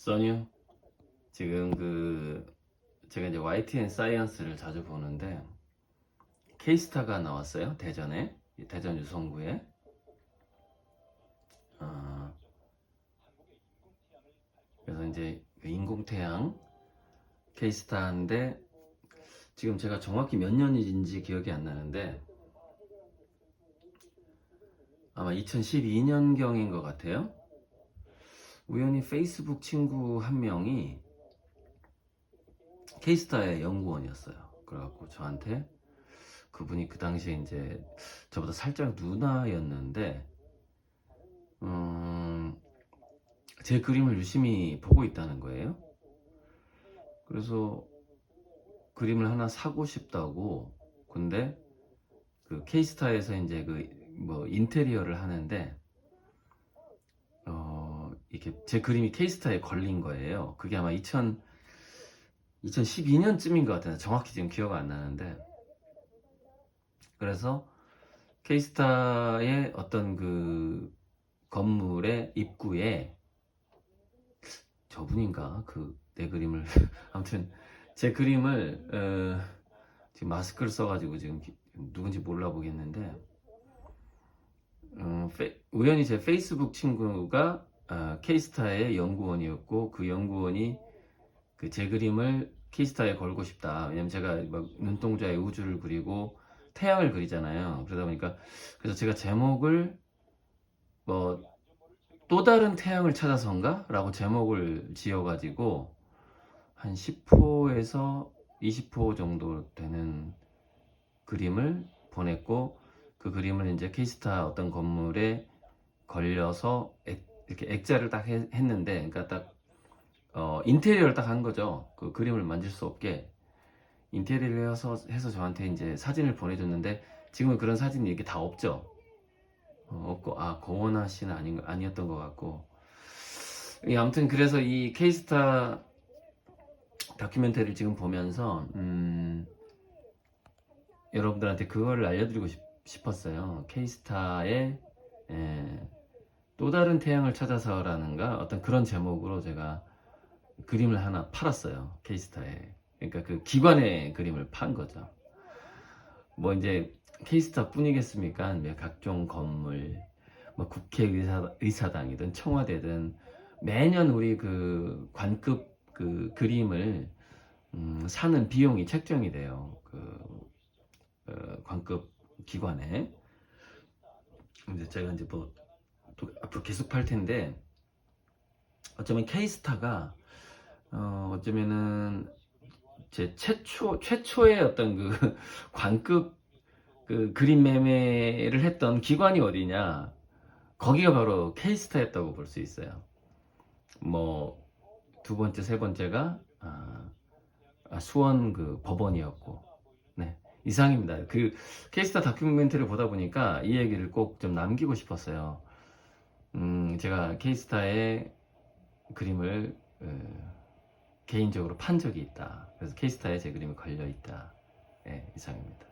써뉴 지금 그 제가 이제 YTN 사이언스를 자주 보는데 케이스타가 나왔어요 대전에. 대전 유성구에. 아, 그래서 이제 그 인공태양 케이스타인데 지금 제가 정확히 몇 년인지 기억이 안 나는데 아마 2012년경인 것 같아요. 우연히 페이스북 친구 한 명이 케이스타의 연구원이었어요. 그래갖고 저한테 그분이 그 당시에 이제 저보다 살짝 누나였는데, 음, 제 그림을 유심히 보고 있다는 거예요. 그래서 그림을 하나 사고 싶다고, 근데 그 케이스타에서 이제 그 뭐 인테리어를 하는데, 어, 이렇게 제 그림이 케이스타에 걸린 거예요. 그게 아마 2000, 2012년쯤인 것 같아요. 정확히 지금 기억 안 나는데. 그래서 케이스타의 어떤 그 건물의 입구에 저분인가 그 내 그림을 아무튼 제 그림을 어, 지금 마스크를 써가지고 지금 기- 누군지 몰라 보겠는데 어, 페- 우연히 제 페이스북 친구가 아, 케이스타의 연구원이었고 그 연구원이 그 제 그림을 케이스타에 걸고 싶다. 왜냐면 제가 막 눈동자에 우주를 그리고 태양을 그리잖아요. 그러다 보니까 그래서 제가 제목을 뭐 또 다른 태양을 찾아서인가? 라고 제목을 지어가지고 한 10호에서 20호 정도 되는 그림을 보냈고 그 그림을 이제 케이스타 어떤 건물에 걸려서 액- 이렇게 액자를 딱 해- 했는데 그러니까 딱 어, 인테리어를 딱 한 거죠. 그 그림을 만질 수 없게 인테리어를 해서, 해서 저한테 이제 사진을 보내줬는데 지금은 그런 사진이 이렇게 다 없죠. 어, 없고 아 고원아 씨는 아닌 아니었던 것 같고 이 아무튼 그래서 이 케이스타 다큐멘터리를 지금 보면서 음, 여러분들한테 그거를 알려드리고 싶, 었어요 케이스타의 에, 또 다른 태양을 찾아서라는가 어떤 그런 제목으로 제가 그림을 하나 팔았어요 케이스타에. 그러니까 그 기관의 그림을 판 거죠. 뭐 이제 케이스타 뿐이겠습니까? 뭐 각종 건물 뭐 국회의사 의사당이든 청와대든 매년 우리 그 관급 그 그림을 음, 사는 비용이 책정이 돼요. 그 어, 관급 기관에. 이제 제가 이제 뭐또 앞으로 계속 팔 텐데 어쩌면 케이스타가 어, 어쩌면은 제 최초 최초의 어떤 그 관급 그 그림 매매를 했던 기관이 어디냐 거기가 바로 케이스타였다고 볼 수 있어요. 뭐 두 번째 세 번째가 아, 아, 수원 그 법원이었고 네 이상입니다. 그 케이스타 다큐멘터리를 보다 보니까 이 얘기를 꼭 좀 남기고 싶었어요. 음 제가 케이스타의 그림을 어, 개인적으로 판 적이 있다. 그래서 케이스타에 제 그림이 걸려 있다. 네, 이상입니다.